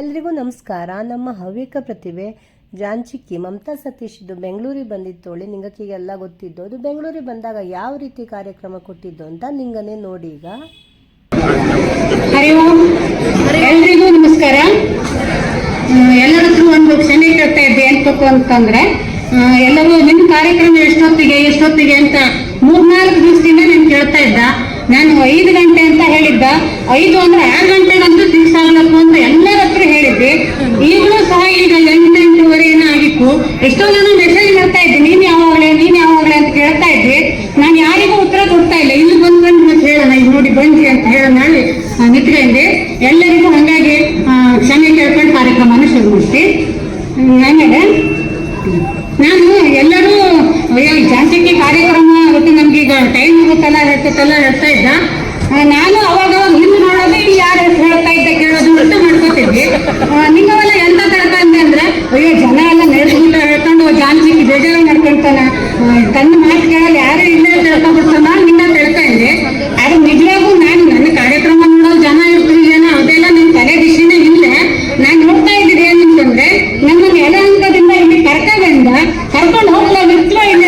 ಎಲ್ರಿಗೂ ನಮಸ್ಕಾರ. ನಮ್ಮ ಹವ್ಯಕ ಪ್ರತಿಭೆ ಜಾಂಚಿಕ್ಕಿ ಮಮತಾ ಸತೀಶ್ ಇದು ಬೆಂಗಳೂರಿಗೆ ಬಂದಿತ್ತೋಳಿ ನಿಂಗಕ್ಕಿಗೆಲ್ಲ ಗೊತ್ತಿದ್ದು ಅದು ಬೆಂಗಳೂರಿಗೆ ಬಂದಾಗ ಯಾವ ರೀತಿ ಕಾರ್ಯಕ್ರಮ ಕೊಟ್ಟಿದ್ದು ಅಂತ ನಿಂಗನೆ ನೋಡಿ ಈಗ. ಎಲ್ರಿಗೂ ನಮಸ್ಕಾರ. ಎಲ್ಲರ ಒಂದು ಕ್ಷಮೆ ಕೇಳ್ತಾ ಇದ್ದೆ ಏನ್ಬೇಕು ಅಂತಂದ್ರೆ. ಎಲ್ಲರೂ ನಿಮ್ಮ ಕಾರ್ಯಕ್ರಮ ಎಷ್ಟೊತ್ತಿಗೆ ಎಷ್ಟೊತ್ತಿಗೆ ಅಂತ ಮೂರ್ನಾಲ್ಕು ದಿವಸದಿಂದ ನಾನು ಕೇಳ್ತಾ ಇದ್ದ. ನಾನು ಐದು ಗಂಟೆ ಅಂತ ಹೇಳಿದ್ದ. ಐದು ಅಂದ್ರೆ ಆರು ಗಂಟೆಗಂತೂ ಫಿಕ್ಸ್ ಆಗ್ಲಕ್ಕು ಅಂತ ಎಲ್ಲರ ಹತ್ರ ಹೇಳಿದ್ದೆ. ಈಗಲೂ ಸಹ ಈಗ ಎಂಟು ಎಂಟೂವರೆ ಏನೋ ಆಗಿತ್ತು. ಎಷ್ಟೋ ಜನ ಮೆಸೇಜ್ ಮಾಡ್ತಾ ಇದ್ದೆ ನೀನ್ ಯಾವಾಗಲೇ ನೀನ್ ಯಾವಾಗಲೇ? ಅಂತ ಕೇಳ್ತಾ ಇದ್ದೆ. ನಾನು ಯಾರಿಗೂ ಉತ್ತರ ಕೊಡ್ತಾ ಇಲ್ಲ. ಇಲ್ಲಿ ಬಂದು ಬಂದು ಮತ್ತೆ ಹೇಳೋಣ ಈಗ ನೋಡಿ ಬಂದಿ ಅಂತ ಹೇಳೋಣ ನಿಂತ್ಕೊಂಡೆ ಎಲ್ಲರಿಗೂ ಹಂಗಾಗಿ ಕ್ಷಮೆ ಕೇಳ್ಕೊಂಡು ಕಾರ್ಯಕ್ರಮನ ಶುರು ಮಾಡ್ತೀನಿ ಹ್ಮ್, ಆಮೇಲೆ ನಾನು ಎಲ್ಲರೂ ಜಾಂತಿಗೆ ಕಾರ್ಯಕ್ರಮ ನಮ್ಗೆ ಈಗ ಟೈಮ್ ಇರುತ್ತಲ್ಲ ಹೇಳ್ತೈತಲ್ಲ ಹೇಳ್ತಾ ಇದ್ದ ಆ, ನಾನು ಅವಾಗ ಹಿಂದೆ ನೋಡೋದು ಇಲ್ಲಿ ಯಾರು ಹೆಸ್ರು ಹೇಳ್ತಾ ಇದ್ದ ಕೇಳೋದು ಅಂತ ಮಾಡ್ಕೋತಿದ್ವಿ ಆ, ನಿಮ್ಮವೆಲ್ಲ ಎಂತ ತಿಳ್ಕೊಂಡೆ ಅಂದ್ರೆ ಅಯ್ಯೋ ಜನ ಎಲ್ಲ ನೆರೆಸ್ಬಿಟ್ಟು ಹೇಳ್ಕೊಂಡು ಜಾನ್ಸಿಗೆ ಬೇಜಾರು ಮಾಡ್ಕೊಂತಾನ ಆ, ತನ್ನ ಮಾತು ಕೇಳಲ್ಲ ಯಾರು ಇಲ್ಲೇ ತಿಳ್ಕೊಬಿಡ್ತಾನ ನಿನ್ನ ತಿಳ್ತಾ ಇದ್ದೆ ಅದು ನಿಜವಾಗೂ ನಾನು ನನ್ನ ಕಾರ್ಯಕ್ರಮ ನೋಡೋ ಜನ ಇರ್ತೀವಿ ಜನ ಅದೆಲ್ಲ ನನ್ನ ತಲೆ ಬಿಸಿನೇ ಇಲ್ಲ ನಾನು ನೋಡ್ತಾ ಇದ್ದೀನಿ ಏನಂತಂದ್ರೆ ನಮ್ಮನ್ನ ಯಲಹಂಕದಿಂದ ಇಲ್ಲಿ ಕರ್ಕೊಂಡ್ಬಂದ ಕರ್ಕೊಂಡು ಹೋಗ್ಲಾ ಬಿಟ್ಲ ಇಲ್ಲ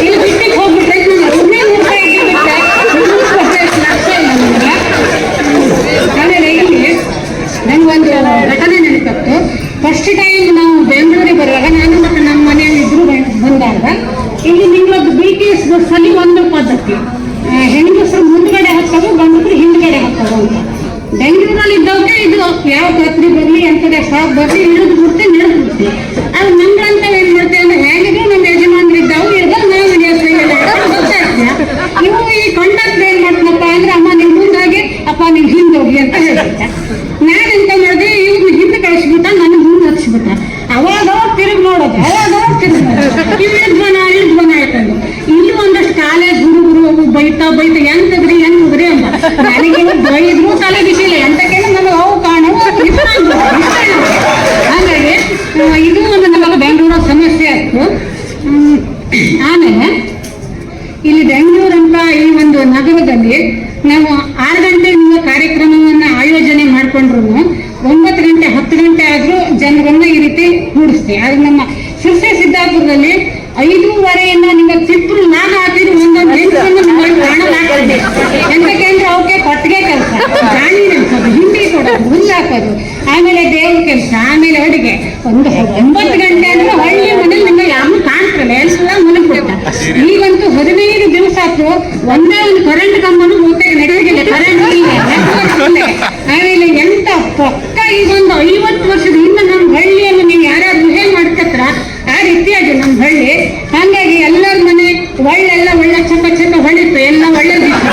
ಇಲ್ಲಿ ಬಿಟ್ಟಿಗೆ ಹೋಗ್ಬಿಟ್ರೆ ನಾನು ಒಬ್ಬನೇ ನೋಡ್ತಾ ಇದ್ದೀನಿ ಬಿಟ್ರೆ ಇನ್ನೂ ಸ್ಪರ್ಧೆ ಲಕ್ಷ್ಯ ಇಲ್ಲ ನನಗೆ. ಆಮೇಲೆ ಇಲ್ಲಿ ನಂಗೊಂದು ಘಟನೆ ನೆನಪತ್ತು ಫಸ್ಟ್ ಟೈಮ್ ನಾವು ಬೆಂಗಳೂರಿಗೆ ಬರುವಾಗ ನಾನು ಮತ್ತು ನಮ್ಮ ಮನೆಯಲ್ಲಿ ಇಬ್ರು ಬ- ಬಂದಾಗ ಇಲ್ಲಿ ನಿಮ್ಮದು ಬಿ ಟಿ ಎಸ್ ಬಸ್ಸಲ್ಲಿ ಒಂದು ಪದ್ಧತಿ ಆ, ಹೆಣ್ಗಸರು ಮುಂದ್ಗಡೆ ಹತ್ತವು ಗಂಡಸರು ಹಿಂದ್ಗಡೆ ಹತ್ತವು ಅಂತ ಬೆಂಗಳೂರಲ್ಲಿ ಇದ್ದವ್ರಿಗೆ ಇದು ಯಾವ ಕತ್ರಿ ಬರ್ಲಿ ಅಂತ ಸಾಕು ಬರ್ಲಿ ಇಳಿದು ಬಿಡ್ತೆ ನಡೆದು ಬಿಡ್ತೆ ಅದು ನಮ್ಗಂತ ಏನ್ ಮಾಡ್ತೇವೆ ಅಂದ್ರೆ, ಹೇಗಿದ್ರು ನಮ್ಮ ಯಜಮಾನ್ರು ಇದ್ದಾವು ಇವಾಗ ನಾವು ನೀವು ಈ ಕಂಡಕ್ಟರ್ ಏನ್ ಮಾಡ್ತನಪ್ಪ ಅಂದ್ರೆ, ಅಮ್ಮ ನಿಮ್ ಮುಂದಾಗಿ, ಅಪ್ಪ ನಿಮ್ ಹಿಂದೆ ಹೋಗಿ ಅಂತ ಹೇಳ್ತಾರೆ ನಾನು ಎಂತ ಮಾಡಿದೆ, ಇವ್ನು ಹಿಂದೆ ಕಳಿಸ್ಬಿಟ್ಟ, ನನ್ನ ಮುಂದೆ ಹಚ್ಬಿಟ್ಟ ಅವಾಗ ತಿರುಗಿ ನೋಡೋದು, ಅವಾಗ ತಿರುಗಿ ಇಳಿದ್ ಬನ ಇಳಿದ್ ಬನ ಆಯ್ತಂದು ಇಲ್ಲಿ ಒಂದಷ್ಟು ಕಾಲೇಜ್ ಗುರು ಗುರು ಬೈತಾ ಬೈತಾ, ಎಂತದ್ರಿ ಎಂತದ್ರಿ ಅಂತ. ನನಗೆ ಬೈದ್ರು ತಲೆ ಬಿಸಿಲ್ಲ ಎಂತಕ್ಕೆ ಹಾಗಾಗಿ ಇದು ಒಂದು ನಮಗೆ ಬೆಂಗಳೂರ ಸಮಸ್ಯೆ ಆಯ್ತು. ಆಮೇಲೆ ಇಲ್ಲಿ ಬೆಂಗಳೂರಂತ ಈ ಒಂದು ನಗರದಲ್ಲಿ ನಾವು ಆರು ಗಂಟೆ ನಿಮ್ಮ ಕಾರ್ಯಕ್ರಮವನ್ನ ಆಯೋಜನೆ ಮಾಡ್ಕೊಂಡ್ರು ಒಂಬತ್ತು ಗಂಟೆ ಹತ್ತು ಗಂಟೆ ಆದ್ರೂ ಜನರನ್ನ ಈ ರೀತಿ ಕೂಡಿಸ್ತೀವಿ ಆದ್ರೆ ನಮ್ಮ ಸಿರ್ಸೆ ಸಿದ್ದಾಪುರದಲ್ಲಿ ಐದೂವರೆಯಿಂದ ನಿಮ್ಮ ತಿಪ್ಪರು ನಾನು ಹಾಕಿದ್ರು ಒಂದೊಂದು ನಿಮ್ಮಲ್ಲಿ ಕಾಣಲಾಗ್ತದೆ ಎಂತಕ್ಕೆ ಅಂದ್ರೆ ಅವಕ್ಕೆ ಕೊಟ್ಟಿಗೆ ಕೆಲಸ ಗಾಳಿ ಹಿಂಡಿ ಕೊಡೋದು ಹುಲ್ಲು ಹಾಕೋದು ಆಮೇಲೆ ದೇವ್ರ ಕೆಲಸ, ಆಮೇಲೆ ಅಡುಗೆ. ಒಂದು ಒಂಬತ್ತು ಗಂಟೆ ಅಂದ್ರೆ ಹಳ್ಳಿ ಮನೇಲಿ ನಿಮ್ಗೆ ಯಾವ ಕಾಣ್ತಾರೆ ಎಲ್ಲ ಮಲಗ್ಬಿಡ್ತಾರೆ ಈಗಂತೂ ಹದಿನೈದು ದಿವಸ ಆಯ್ತು, ಒಂದೇ ಒಂದು ಕರೆಂಟ್ ಕಂಬನು ಮೂತೆಗೆ ನಡೆಯೋದಿಲ್ಲ ಕರೆಂಟ್ ಆಮೇಲೆ ಎಂತ ಪಕ್ಕ ಈಗ ಒಂದು ಐವತ್ತು ವರ್ಷದ ಹಿಂದೆ ನಮ್ಮ ಹಳ್ಳಿಯನ್ನು ನೀವು ಯಾರಾದ್ರೂ ಹೇಗೆ ಮಾಡ್ಕತ್ರ ಆ ರೀತಿಯಾಗಿ ನಮ್ಮ ಹಳ್ಳಿ. ಹಾಗಾಗಿ ಎಲ್ಲರ ಮನೆ ಒಳ್ಳೆಲ್ಲ ಒಳ್ಳೆ, ಚಂದ ಚಂದ ಹೊಳಿತು, ಎಲ್ಲ ಒಳ್ಳೆದಿತ್ತು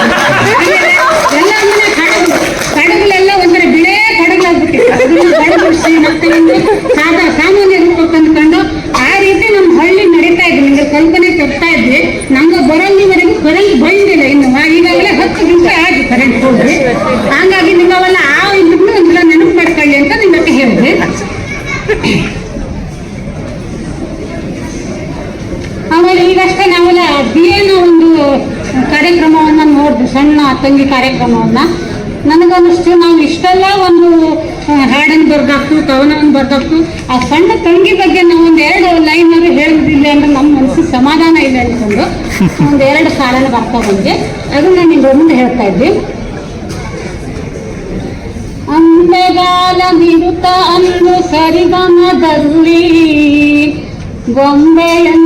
ಆಮೇಲೆ ಎಲ್ಲರ ಮನೆ ಕಡಗು ಕಡಗುಲೆಲ್ಲ ಒಂಥರ ಬಿಳೇ ಕಡಗಲಾಗ್ಬಿಟ್ಟಿತ್ತು ಅದನ್ನ ಕಡಗುಡಿಸಿ ಮತ್ತೆ ಒಂದು ಸಾದಾ ಸಾಮಾನ್ಯ ರೂಪ ತಂದ್ಕೊಂಡು ಆ ರೀತಿ ನಮ್ಮ ಹಳ್ಳಿ ನಡೀತಾ ಇದ್ವಿ ನಿಮ್ಗೆ ಕಲ್ಪನೆ ತರ್ತಾ ಇದ್ವಿ ನಮ್ಗೆ ಬರೋಲ್ಲಿವರೆಗೂ ಕರೆಂಟ್ ಬಂದಿಲ್ಲ ಇನ್ನು. ಈಗಾಗಲೇ ಹತ್ತು ನಿಮಿಷ ಆಗಿ ಕರೆಂಟ್ ಹೋಗಿ. ಹಾಗಾಗಿ ನಿಮ್ಮವೆಲ್ಲ ಆ ಇದ್ರೂ ಒಂದ್ಸಲ ನೆನಪು ಮಾಡ್ಕೊಳ್ಳಿ ಅಂತ ನಿಮ್ಮಕ್ಕೆ ಹೇಳಿದೆ. ಆಮೇಲೆ ಈಗಷ್ಟೇ ನಾವೆಲ್ಲ ಬಿಎನ ಒಂದು ಕಾರ್ಯಕ್ರಮವನ್ನ ನೋಡಿದ್ವಿ ಸಣ್ಣ ತಂಗಿ ಕಾರ್ಯಕ್ರಮವನ್ನ. ನನಗನ್ನಿಸ್ತು, ನಾವು ಇಷ್ಟೆಲ್ಲ ಒಂದು ಹಾಡನ್ನು ಬರ್ದಾಕ್ತು ಕವನವನ್ನು ಬರ್ದಾಕ್ತು ಆ ಸಣ್ಣ ತಂಗಿ ಬಗ್ಗೆ ನಾವು ಒಂದೆರಡು ಎರಡು ಲೈನ್ ಹೇಳಿದಿಲ್ಲ ಅಂದ್ರೆ ನಮ್ಮ ಮನಸ್ಸು ಸಮಾಧಾನ ಇಲ್ಲ ಅನ್ಕೊಂಡು ಒಂದು ಎರಡು ಸಾಲನ ಬರ್ತಾ ಬಂದೆ ಅದನ್ನ ನಿಮ್ಗೆ ಮುಂದೆ ಹೇಳ್ತಾ ಇದ್ವಿ. ಅಂಬೆಗಾಲ ನಿರುತ ಅನ್ನು ಸರಿಗಮದಲ್ಲಿ ಗೊಂಬೆಯನ್ನು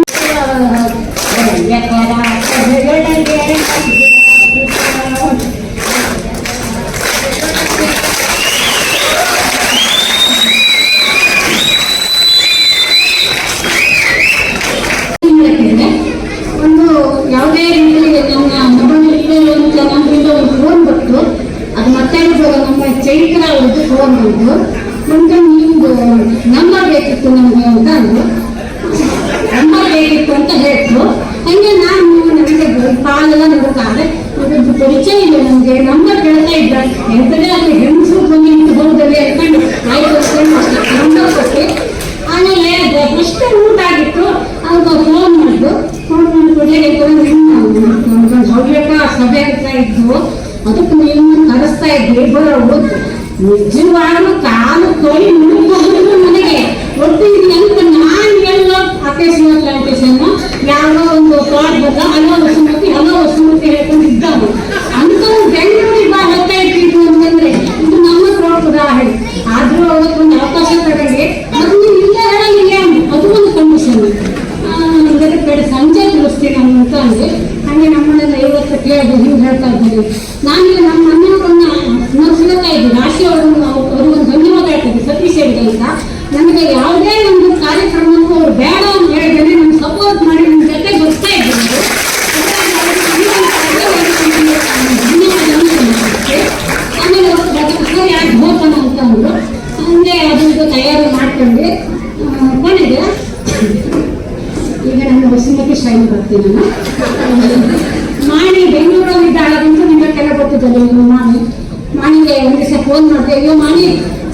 ನಿಜವಾಗ್ಲೂ ಕಾಲು ಕೈ ಮುಳುಗೋದ್ರು ನನಗೆ ಒಟ್ಟು ಇದು ಎಂತ ನಾನು ಹೇಳೋ ಅಕೇಶನ್ ಪ್ಲಾಂಟೇಶನ್ ಯಾವುದೋ ಒಂದು ಪ್ಲಾಟ್ ಬಲ್ಲ ಹಲೋ ವಸುಮತಿ ಹಲೋ ವಸುಮತಿ ಹೇಳ್ಕೊಂಡಿದ್ದವು. ಅಂಥವು ಬೆಂಗಳೂರಿಗೆ ಬಾ ಹೋಗ್ತಾ ಇರ್ತಿದ್ವು ಅಂತಂದ್ರೆ ಇದು ನಮ್ಮ ಪ್ರೋಟ್ ಉದಾಹರಣೆ ಆದ್ರೂ ಅವತ್ತೊಂದು ಅವಕಾಶ ತಗೊಂಡು ಅದು ನೀವು ಇಲ್ಲ ಹೇಳಂಗಿಲ್ಲ ಅದು ಒಂದು ಕಂಡೀಷನ್ ಇದರ ಕಡೆ ಸಂಜೆ ತಿಳಿಸ್ತೀನಿ ನಾನು ಅಂತ ಅಂದ್ರೆ ಹಂಗೆ ನಮ್ಮನ್ನೆಲ್ಲ ಐವತ್ತು ಕೇಳಿದೆ ಹಿಂಗೆ ಹೇಳ್ತಾ ಇದ್ದೀವಿ ನಾನು ನಮ್ಮ ಮನೆಯವರನ್ನ ನಾವು ಸಿಗುತ್ತಾ ಇದ್ವಿ ರಾಶಿ ಅವರನ್ನು ಅವ್ರಿಗೊಂದು ಧನ್ಯವಾದ ಹೇಳ್ತಿದ್ದೆ ಸತೀಶ್ ಹೆಗ್ಡೆ ಅಂತ ನನಗೆ ಯಾವುದೇ ಒಂದು ಕಾರ್ಯಕ್ರಮಕ್ಕೂ ಅವ್ರು ಬೇಡ ಅಂತ ಹೇಳಿದ್ರೆ ನಮ್ಗೆ ಸಪೋರ್ಟ್ ಮಾಡಿ ನಿಮ್ಮ ಜೊತೆ ಬರ್ತಾ ಇದ್ರು ಆಮೇಲೆ ಅವ್ರು ಅದಕ್ಕೆ ಸರಿ ಆಗಿ ಹೋಗೋಣ ಅಂತ ಅಂದ್ರು ಹಂಗೆ ಅದನ್ನು ತಯಾರು ಮಾಡ್ಕೊಂಡು ಕೊನೆಗೆ, ಈಗ ನನ್ನ ವಸುಮತಿ ಶೈಲಿ ಬರ್ತೀನಿ ಮಾಣಿ ಬೆಂಗಳೂರಲ್ಲಿ ಇದ್ದಾಳಂತೂ ನಿಮಗೆಲ್ಲ ಗೊತ್ತಿದ್ದಲ್ಲ ಇನ್ನು ಮಾಣಿ. ಮಾಣಿಗೆ ಒಂದು ದಿವಸ ಫೋನ್ ಮಾಡಿದೆ, ಅಯ್ಯೋ ಮಾಣಿ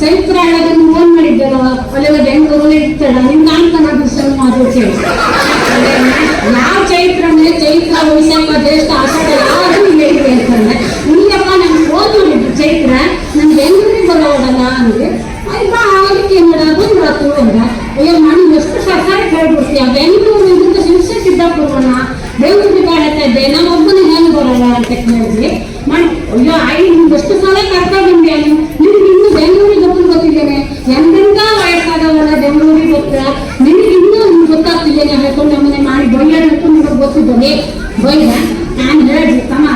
ಚೈತ್ರ ಹೇಳೋದನ್ನು ಫೋನ್ ಮಾಡಿದ್ದಲ್ಲ ಅಲ್ಲೆಲ್ಲ ಬೆಂಗಳೂರಲ್ಲಿ ಇರ್ತಾಳ ನಿಮ್ ಕಾಣ್ತಾನ ದಿವಸ ಮಾತು ಯಾವ ಚೈತ್ರನೇ ಚೈತ್ರ, ವೈಶಾಖ, ಜ್ಯೇಷ್ಠ ಆಷಾಢ ಯಾರು ಇಲ್ಲ ಇದೆ ಅಂತಾರೆ ಇಲ್ಲಪ್ಪ ನಾನು ಫೋನ್ ಮಾಡಿದ್ದು, ಚೈತ್ರ ನಮ್ಗೆ ಬೆಂಗಳೂರಿಗೆ ಬರೋದಲ್ಲ ಅಂದ್ರೆ ಅಯ್ಯಪ್ಪ ಆಗಲಿಕ್ಕೆ ಮಾಡೋದು ಮಾತು ಅಂದ ಅಯ್ಯೋ, ನಾನು ಎಷ್ಟು ಸರ್ಕಾರ ಕೇಳ್ಬಿಡ್ತೀಯ ಬೆಂಗಳೂರಿಂದ ಶಿಕ್ಷೆ ಸಿದ್ದಾಪುರವನ್ನ ಬೆಂಗಳೂರಿಗೆ ಕಾಣುತ್ತಾ ಇದ್ದೆ ನಾನು ಒಬ್ಬನ ಹೆಂಗೆ ಬರೋಲ್ಲ ಅಂತ ಕೇಳಿದ್ವಿ. ಮಾಡಿ ಅಯ್ಯೋ ಐ ನಿಮ್ಗೆ ಎಷ್ಟು ಸಲ ಕರ್ಕೊಂಡು ಬಂದೆ ನಿಮ್ಗೆ ಇನ್ನೂ ಬೆಂಗಳೂರಿಗೆ ಗೊತ್ತು ಗೊತ್ತಿದ್ದೇನೆ. ವಯಸ್ಸಾದ ವಯಸ್ಸಾದವಲ್ಲ ಬೆಂಗಳೂರಿಗೆ ಗೊತ್ತ ನಿಮ್ಗೆ ಇನ್ನೂ ನಿಮ್ಗೆ ಗೊತ್ತಾಗ್ತಿದ್ದೇನೆ ಹೇಳ್ಕೊಂಡು ನಮ್ಮನೆ ಮಾಡಿ ಬೈಯಾಡಕ್ಕೂ ನಿಮಗೆ ಗೊತ್ತಿದ್ದೇನೆ ಬೈಯ ನಾನು ಹೇಳಿದ್ವಿ ತಮ್ಮ,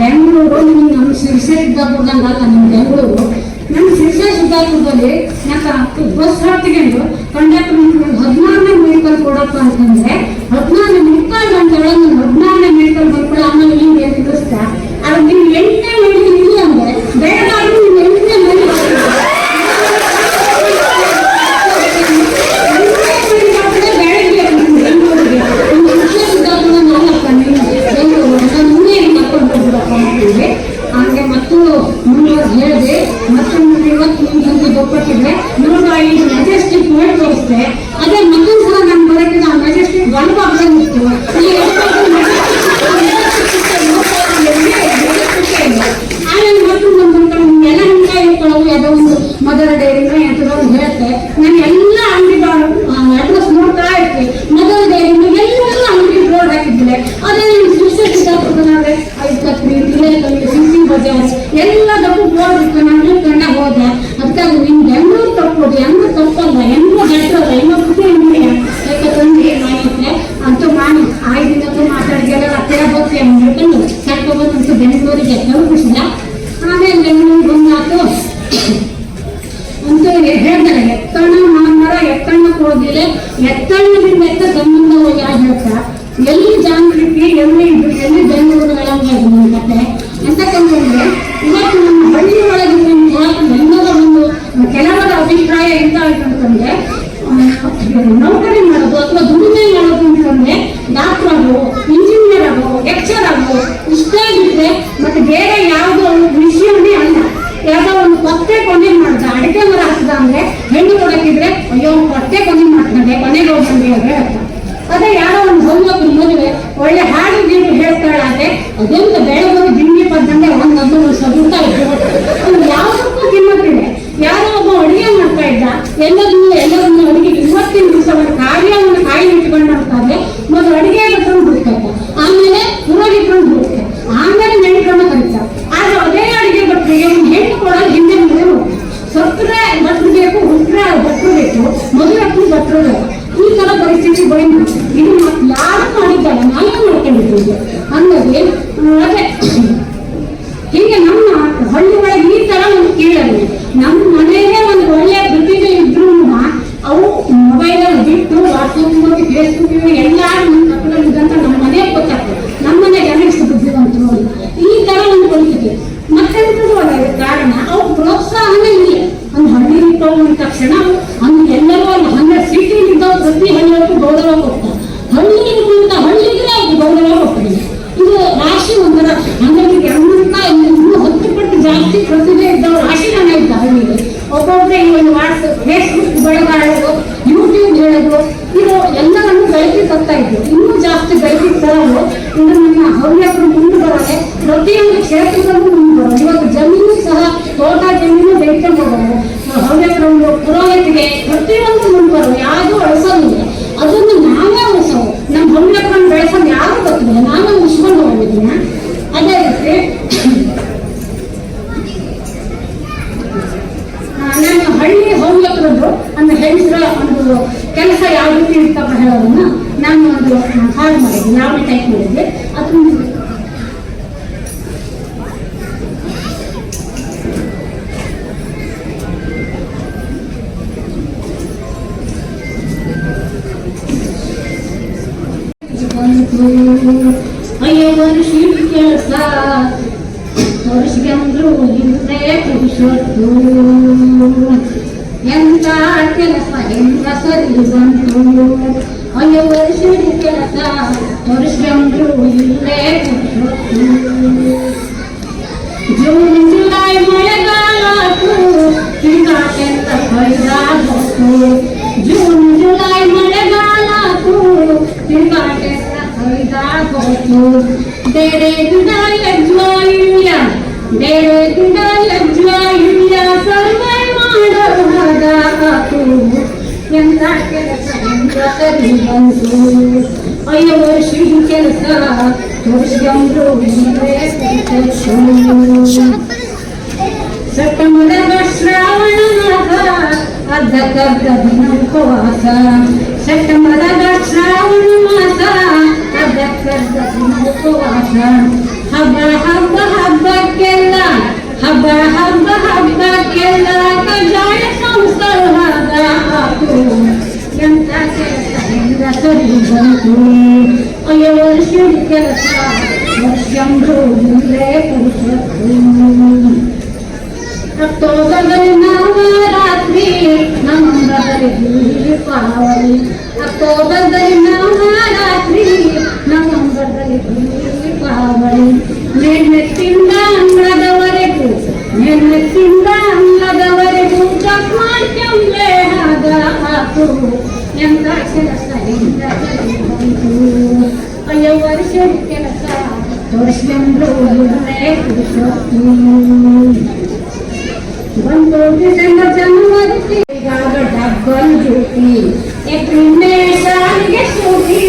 ಬೆಂಗಳೂರು ನಿಮ್ಗೆ ನಮ್ಮ ಶಿಕ್ಷೆ ಸಿದ್ದಾಪುರದಂಗ ಅಲ್ಲ ನಿಮ್ಮ ಬೆಂಗಳೂರು. ನಮ್ಮ ಶಿರ್ಷೆ ಸಿದ್ದಾಪುರದಲ್ಲಿ ಯಾಕ ಬಸ್ ಹತ್ತಿಗೆಂಡು ಕಂಡಕ್ಟರ್ ಹದಿನಾರನೇ ಮೆಡಿಕಲ್ ಕೊಡಪ್ಪ ಅಂತಂದ್ರೆ, ಹದಿನಾರನೇ ಮೆಡಿಕಲ್ ಅಂತ ಹೇಳೋದು ಹದಿನಾರನೇ ಮೆಡಿಕಲ್ ಬರ್ಕೊಳ್ಳಿ ಆಮೇಲೆ ನಿಮ್ಗೆ ನಿಲ್ಲಿಸ್ತಾ ಅದು ನೀವು ಎಂಟನೇ ಮೆಡಿಕಲ್ ಇಲ್ಲ ಅಂದ್ರೆ ಬೇಡವಾದ್ರೂ ನೀವು ಎಂಟನೇ ಮೆಡಿಕಲ್ ಬೆಳಗ್ಗೆ ಬೆಂಗಳೂರಿಗೆ ಒಂದು ಶಿರ್ಷೆ ಸಿದ್ದಾಪುರ ನಾಲ್ಕು ಬೆಂಗಳೂರು ನಾನು ಮುಂದೆ ಕರ್ಕೊಂಡು ಹೋಗ್ಬಿಡಪ್ಪ ಅಂತಿದ್ವಿ ಹಂಗೆ ಮತ್ತು ಮುಂದುವರೆದು ಹೇಳಿದೆ ಮತ್ತೆ ನೀವು ಇವತ್ತು ನಿಮ್ಮ ಸಂಜೆ ಗೊತ್ತಿದ್ರೆ ನೂರ ಐದು ಮೆಜೆಸ್ಟಿಕ್ ಮಾಡಿ ತೋರಿಸ್ದೆ ಅದೇ ಮತ್ತೊಂದು ಸಲ ನಾನು ಬರೋಕ್ಕೆ ನಾವು ಮೆಜೆಸ್ಟಿಕ್ ಒಂದು ಬಂದಿತ್ತು ಈ ಆಮೇಲೆ ಮತ್ತೊಂದು ಬಂದ್ಬಿಟ್ಟು ಎಲ್ಲ ಹಿಂಗೆ ಇಟ್ಕೊಳ್ಳೋದು ಯಾವುದೋ ಒಂದು ಮದರ ಡೈರಿನ ಎಂಥದೋ ಒಂದು ಹೇಳುತ್ತೆ ನಾನು ಎಲ್ಲ ಅಂಗಡಿ ಅಡ್ರೆಸ್ ನೋಡ್ತಾ ಇರ್ತೀನಿ ಮದರ ಡೈರಿನ ಎಲ್ಲ ಅಂಗಡಿ ಬೋರ್ಡ್ ಹಾಕಿದ್ದೆ ಅದೇ ನಾನು ಶಿಕ್ಷೆ ಸಿದ್ದಾಪುರನಾದ್ರೆ ಐವತ್ತು ತಿಲೇಕಲ್ಲಿ ಸಿಸಿ ಬಜಾರ್ ಎಲ್ಲದಕ್ಕೂ ಬೋರ್ಡ್ ಇತ್ತು ನಾನು ಕಂಡ ಹೋದೆ ಅದಕ್ಕಾಗಿ ನಿಮ್ಗೆ ಹೆಂಗೂ ತಪ್ಪೋದು ಹೆಂಗೂ ತಪ್ಪಲ್ಲ ಹೆಂಗೂ ಬೆಟ್ಟಲ್ಲ ಹೆಂಗೋ ಖುಷಿ ಅಂಗಡಿಯ ಯಾಕಂದ್ರೆ ಮಾಡಿದ್ರೆ ಅಂತೂ ಮಾಡಿ ಐದು ದಿನಕ್ಕೂ ಮಾತಾಡಿಗೆಲ್ಲ ಹತ್ತಿರ ಹೋಗ್ತೀವಿ ಅಂತ ಹೇಳ್ಕೊಂಡು ಕರ್ಕೊಬಂದಂತೂ ಬೆಂಗಳೂರಿಗೆ ತಲುಪಿಸಿಲ್ಲ ಆಮೇಲೆ ಬೆಂಗಳೂರಿಗೆ ಬಂದಾತು ಅಂತೂ ಹೇಳ್ತಾರೆ ಎತ್ತಣ ಮಾನರ ಎತ್ತಣ್ಣ ಹೋಗಿಲ್ಲ ಎತ್ತಣ್ಣದಿಂದ ಎತ್ತ ಸಂಬಂಧ ಯಾರು ಹೇಳ್ತಾ ಎಲ್ಲಿ ಜಾಂಗ್ರಿತಿ ಎಲ್ಲಿ ಇದು ಎಲ್ಲಿ ಬೆಂಗಳೂರು ಒಳಗೆ ನನ್ನ ಕತೆ ಎಂತಕ್ಕಂತಂದ್ರೆ ಇವತ್ತು ನಮ್ಮ ಹಳ್ಳಿ ಒಳಗೆ ಎಲ್ಲರ ಒಂದು ಕೆಲವರ ಅಭಿಪ್ರಾಯ ಎಂತ ಅಂತಂದ್ರೆ ನೌಕರಿ ಮಾಡೋದು ಅಥವಾ ದುಡಿಮೆ ಮಾಡೋದು ಅಂತಂದ್ರೆ, ಡಾಕ್ಟರ್ ಹೇಳ್ತಾಳಾದ್ರೆ ಅದೆಂತ ಬಿಟ್ಟು ವಾಟ್ಸಪ್ ಮತ್ತು ಫೇಸ್ಬುಕ್ ಎಲ್ಲಾರು ನಮ್ಮ ಕಪ್ಪಲಿದ್ದಂತ ನಮ್ಮ ಮನೆಗೆ ಗೊತ್ತಾಗ್ತದೆ. ನಮ್ಮ ಮನೆಗೆ ಯಾರಿಗೆ ಅಂತ. ಈ ತರ ಒಂದು ಬಂದಿದೆ ಮಕ್ಕಳಿಗೂ ಕಾರಣ ಅವು ಪ್ರೋತ್ಸಾಹನೇ ಇಲ್ಲ. ಒಂದು ಹಳ್ಳಿ ಇಟ್ಟವನ ತಕ್ಷಣ ಅವ್ನು ಎಲ್ಲರೂ ಒಂದು ಹನ್ನೆರಡು ಸಿಟಿ ಇದ್ದವು ಪ್ರತಿ ಹಳ್ಳಿಯವ್ರಿಗೂ ಗೌರವ ಕೊಡ್ತಾರೆ. ಹಳ್ಳಿ ಇರುವಂತ ಹಳ್ಳಿಗೆ ಅವ್ರಿಗೆ ಗೌರವ ಕೊಡ್ತೀವಿ ಇದು ರಾಶಿ ಒಂಥರ ಹಂಗಾಗಿ ಗಮನಿಸ್ತಾ ಇನ್ನೂ ಹತ್ತು ಪಟ್ಟು ಜಾಸ್ತಿ ಪ್ರತಿಭೆ ಇದ್ದವ್ರು ರಾಶಿ ಜನ ಇದ್ದ ಹಳ್ಳಿಗೆ ಒಬ್ಬೊಬ್ಬರೇ ಈ ಒಂದು ವಾಟ್ಸಪ್ ಫೇಸ್ಬುಕ್ ಬೆಳಗಾಡೋದು ಯೂಟ್ಯೂಬ್ ಹೇಳೋದು ಇದು ಎಲ್ಲರನ್ನು ಬೆಳಕಿ ತರ್ತಾ ಇದ್ರು. ಇನ್ನೂ ಜಾಸ್ತಿ ಬೆಳಕಿ ತರೋದು ಇದು ನಮ್ಮ ಹವ್ಯಾಸರು ಮುಂದೆ ಬರೋದೆ ಪ್ರತಿಯೊಂದು ಕ್ಷೇತ್ರದಲ್ಲೂ ಮುಂದೆ ಬರೋದು ಇವತ್ತು ಜಮೀನು ಸಹ ತೋಟ ಜಮೀನು ಬೆಳ್ಕೊಂಡು ಬರೋದು ಹವ್ಯಾಸರ ಒಂದು ಪುರೋಹಿತಿಗೆ ಪ್ರತಿಯೊಂದು ಮುಂದೆ ಬರೋದು ಯಾವುದು ಅಳಿಸೋದಿಲ್ಲ. ಅದನ್ನು ನಾವೇ ಉಳಿಸೋದು ನಮ್ಮ ಹವ್ಯಾಸರನ್ನು ಬೆಳೆಸೋದು ಯಾರು ಗೊತ್ತಿಲ್ಲ ನಾವೇ ಉಳಿಸ್ಕೊಂಡು ಹೋಗಿದ್ದೀನ ಅದೇ ರೀತಿ ಆ, ನಾನು ಹಳ್ಳಿ ಹವ್ಯಕರದ್ದು ಒಂದು ಹೆಂಗಸರ ಒಂದು ಕೆಲಸ ಯಾವ ರೀತಿ ಇರ್ತಪ್ಪ ಹೇಳೋದನ್ನ ನಾನು ಒಂದು ಹಾಡು ಮಾಡಿದ್ದೆ ನಾವು ಟೈಪ್ ಮಾಡಿದ್ದೆ ಅದನ್ನ ಅಯ್ಯೋ ವರ್ಷ ಕೆಲಸ ವರ್ಷಗಂದ್ರು ಹಿಂದೆ ಪುರುಷತ್ತು ಎಂತ ಕೆಲಸ ಎಂತ ಸರಿ ಬಂತು ಅಯ್ಯೋ ವರ್ಷ ಕೆಲಸ ವರ್ಷಗಂದ್ರು ಹಿಂದೆ ಪುರುಷತ್ತು ಜೂನ್ ಜುಲೈ ಮಳೆಗಾಲಕ್ಕೂ ತಿಂಗಾಟೆಂತ ಹೊಯ್ದಾಗತ್ತು ಜೂನ್ ಜುಲೈ ಮಳೆಗಾಲಕ್ಕೂ ತಿಂಗಾಟೆಂತ ಹೊಯ್ದಾಗತ್ತು ಬೇರೆ ಗಿಡ ಲಜ್ಜ ಇಲ್ಲ ಬೇರೆ ಗಿಡ ಲಜ್ಜ ಇಲ್ಲ ಸರ್ವೈ ಮಾಡೋದಾಗಾತು ಎಂತ ಕೆಲಸ ಎಂತ ಸರಿ ಬಂತು ಅಯ್ಯೋ ವರ್ಷ ಕೆಲಸ ತೋರಿಸ್ಕೊಂಡು ಸೆಪ್ಟೆಂಬರ್ ಶ್ರಾವಣ ಮಾಸ ಅರ್ಧಕ್ಕರ್ಧ ದಿನ ಉಪವಾಸ ಸೆಪ್ಟೆಂಬರ್ ಶ್ರಾವಣ ಮಾಸ ಅರ್ಧಕ್ಕರ್ಧ ದಿನ ಉಪವಾಸ ಹಬ್ಬ ಹಬ್ಬ ಹಬ್ಬಕ್ಕೆಲ್ಲ ಹಬ್ಬ ಹಬ್ಬ ಹಬ್ಬಕ್ಕೆಲ್ಲ ಕಜಾಯ ಸಂಸಾರದ ಹಾಕು ಎಂತ ಕೆಲಸ ಹೆಂಗ ಸರಿ ಬಂತು ಅಯ್ಯೋ ವರ್ಷದ ಕೆಲಸ ವರ್ಷಂದು ಮುಂದೆ ಪುರುಷತ್ತು ಅಕ್ಟೋಬರ್ದಲ್ಲಿ ನವರಾತ್ರಿ ನವಂಬರ್ದಲ್ಲಿ ದೀಪಾವಳಿ ಅಕ್ಟೋಬರ್ದಲ್ಲಿ ನವರಾತ್ರಿ ನವಂಬರ್ದಲ್ಲಿ ದೀಪಾವಳಿ ಮೇಲ್ಮೆತ್ತಿಂದ ಅಂಗಳದವರೆಗೂ ಮೇಲ್ಮೆತ್ತಿಂದ ಅಂಗಳದವರೆಗೂ ಚೆಕ್ ಮಾಡ್ಕೊಂಡ್ರೆ ಆಗ ಆತು ಎಂತ ಕೆಲಸ ಎಂತ ಬಂತು ಅಯ್ಯೋ ವರ್ಷದ ಕೆಲಸ ತೋರಿಸ್ಕೊಂಡ್ರು ಬಂದು ಡಿಸೆಂಬರ್ ಜನವರಿ ಈಗ ಡಬ್ಬಲ್ ಡ್ಯೂಟಿ ಏಪ್ರಿಲ್ ಮೇ ಶಾಲೆಗೆ ಸೂಟಿ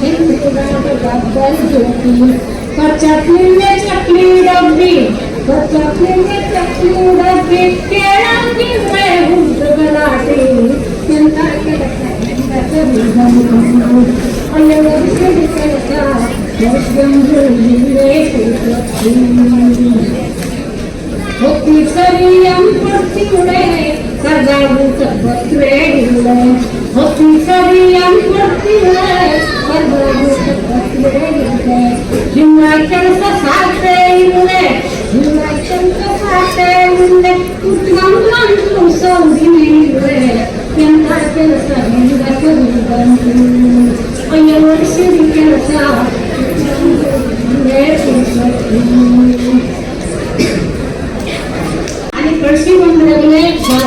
ಹಿಂದಿರುಗಾಗ ಡಬ್ಬಲ್ ಡ್ಯೂಟಿ ಚಟ್ನಿಗೆ ಚಟ್ನಿ ಡಬ್ಬಿ ಚಟ್ನಿಗೆ ಚಟ್ನಿ ಡಬ್ಬಿ ಕೇಳಂಗಿದ್ರೆ ಹುಟ್ಟು ಗಲಾಟೆ ಎಂತ ಕೆಲಸ ಎಂತ ಸರಿ ಬಂತು ಅಯ್ಯೋ ವರ್ಷದ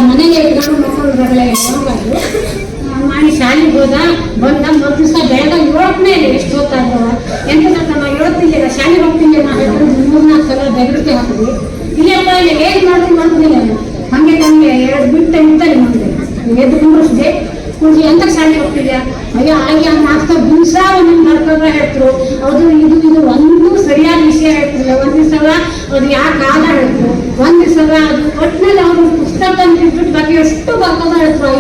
ಮನೆಗೆ ಮಕ್ಕಳು ಹೋಗೋದು ಮಾಡಿ ಶಾಲೆಗೆ ಹೋದ ಬಂದ ಮರು ದಿವಸ ಬೆಳಗ್ಗೆ ಏಳಕ್ಕನೇ ಎಷ್ಟು ಹೊತ್ತಾಗ್ತವ ಎಂತ ಏಳ್ತಿದ್ದೀರ ಶಾಲೆಗೆ ಹೋಗ್ತೀನಿ ನಾ ಹೇಳಿದ್ರು ಮೂರ್ನಾಲ್ಕು ಸಲ ಬೆದರಿಕೆ ಹಾಕಿದ್ವಿ. ಇಲ್ಲಪ್ಪ, ಇಲ್ಲಿ ಏನ್ ಮಾಡ್ತೀನಿ ಮಾಡ್ತಿಲ್ಲ ಹಂಗೆ ತಂಗೆ ಎರಡು ಬಿಟ್ಟು ಇರ್ತಾರೆ ಮುಂದೆ ಎದ್ದು ಕುಂಡ್ರಿಸ್ದೆ ಕುಂಡ್ರಿ ಎಂತ ಶಾಲೆಗೆ ಹೋಗ್ತಿದ್ಯಾ? ಅಯ್ಯೋ, ಹಾಗೆ ನಾಲ್ಕು ದಿವಸ ಒಂದೊಂದು ಬರ್ಕೊಂಡ್ರೆ ಹೇಳ್ತರು ಅದು ಇದು ಇದು ಒಂದು ಸರಿಯಾದ ವಿಷಯ ಹೇಳ್ತಿಲ್ಲ. ಒಂದು ಸಲ ಅದು ಯಾಕೆ ಆದ ಹೇಳ್ತರು ಒಂದು ಸಲ ಅದು ಒಟ್ಟಿನಲ್ಲಿ ಅವರು ಪುಸ್ತಕ ಬಿಟ್ಬಿಟ್ಟು ಬಾಕಿ ಎಷ್ಟು ಬರ್ಕೊಂಡ ಹೇಳ್ತರು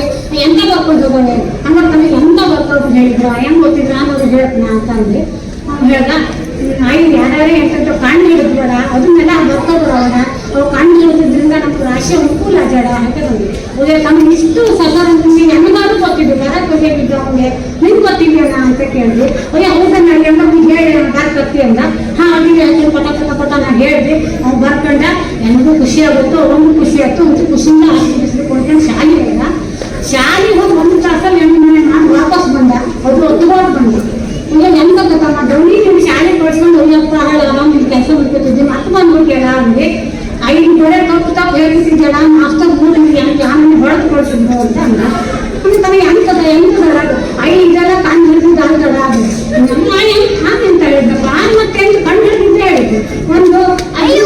ಎಂತ ಬರ್ಕೊಂಡು ಹೋಗೋಣ? ಅಂದ್ರೆ ತಮಗೆ ಎಂತ ಬರ್ಕೊಂಡು ಹೇಳಿದ್ರು? ಹೆಂಗ್ ಗೊತ್ತಿದ್ರ? ಅನ್ನೋದು ಹೇಳ್ತೀನಿ ಅಂತ ಅವ್ನು ಹೇಳ್ದ ಐದು ಯಾರ್ಯಾರೇ ಎಂತ ಕಣ್ಣು ಹಿಡಿದ್ಬೇಡ ಅದನ್ನೆಲ್ಲ ಬರ್ತಾ ಅವ್ರು ಅವು ಕಣ್ಣು ಹಿಡಿದ್ರಿಂದ ನಮ್ಗೆ ರಾಶಿ ಅನುಕೂಲ ಜಡ ಅಂತ ಬಂದ್ವಿ ಅದೇ ನಮ್ಗೆ ಇಷ್ಟು ನೀನು ಹೆಣ್ಣಾದ್ರು ಗೊತ್ತಿದ್ದು ಬರ ಕೊಟ್ಟಿದ್ದು ಅವ್ನಿಗೆ? ನಿಂಗೆ ಗೊತ್ತಿದ್ಯ ಅಂತ ಕೇಳಿದ್ವಿ ಅಯ್ಯ ಹೌದಾ ನನಗೆ ಅಂತ ನೀನು ಹೇಳಿ ಬರ್ಕತ್ತಿ ಅಂದ. ಹಾ, ಅಲ್ಲಿಗೆ ಅಂತ ಪಟ ಪಟ ಪಟ ನಾನು ಹೇಳಿದೆ. ಅವ್ನು ಬರ್ಕೊಂಡ, ನನಗೂ ಖುಷಿ ಆಗುತ್ತೋ? ಅವ್ರಿಗೂ ಖುಷಿ ಆಯ್ತು? ಮತ್ತು ಖುಷಿಯಿಂದ ಬಿಸಿಲು ಕೊಡ್ಕೊಂಡು ಶಾಲೆ ಶಾಲೆಗೆ ಹೋಗಿ ಒಂದು ತಾಸಲ್ಲಿ ಹೆಣ್ಣು ಮನೆ ನಾನು ವಾಪಸ್ ಬಂದ ಅದು ಒತ್ತುಕೊಂಡು ಬಂದೆ ಈಗ ಹೆಂಗ್ ಗೊತ್ತಮ್ಮ ಡೌನಿ ನಿಮ್ ಶಾಲೆ ಕಳ್ಸ್ಕೊಂಡು ಹೋಗ್ಯಪ್ಪ ಹಾಳು ಆರಾಮ್ ನಿಮ್ ಕೆಲಸ ಮಾಡ್ಕೊತಿದ್ದೆ ಮತ್ತೆ ಬಂದ್ಬಿಟ್ಯಾಳ ಅಂದೆ ಐದು ಕಡೆ ತಪ್ಪು ತಪ್ಪು ಹೇಳ್ತಿದ್ದಾಳ ನಾಷ್ಟ ಮೂರು ಹೆಂಗೆ ಆಮೇಲೆ ಹೊಡೆದು ಕಳ್ಸಿದ್ದು ಅಂತ ಅಂದ ಅಂದ್ರೆ ತನಗೆ ಹೆಂಗದ ಹೆಂಗದ ಐದೆಲ್ಲ ಕಂಡು ಹಿಡಿದು ಅಂದಳ ನಮ್ಮ ಹೆಂಗ್ ಹಾಗೆ ಅಂತ ಹೇಳಿದ್ದಪ್ಪ ಒಂದು ಐದು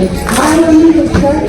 I don't need to start.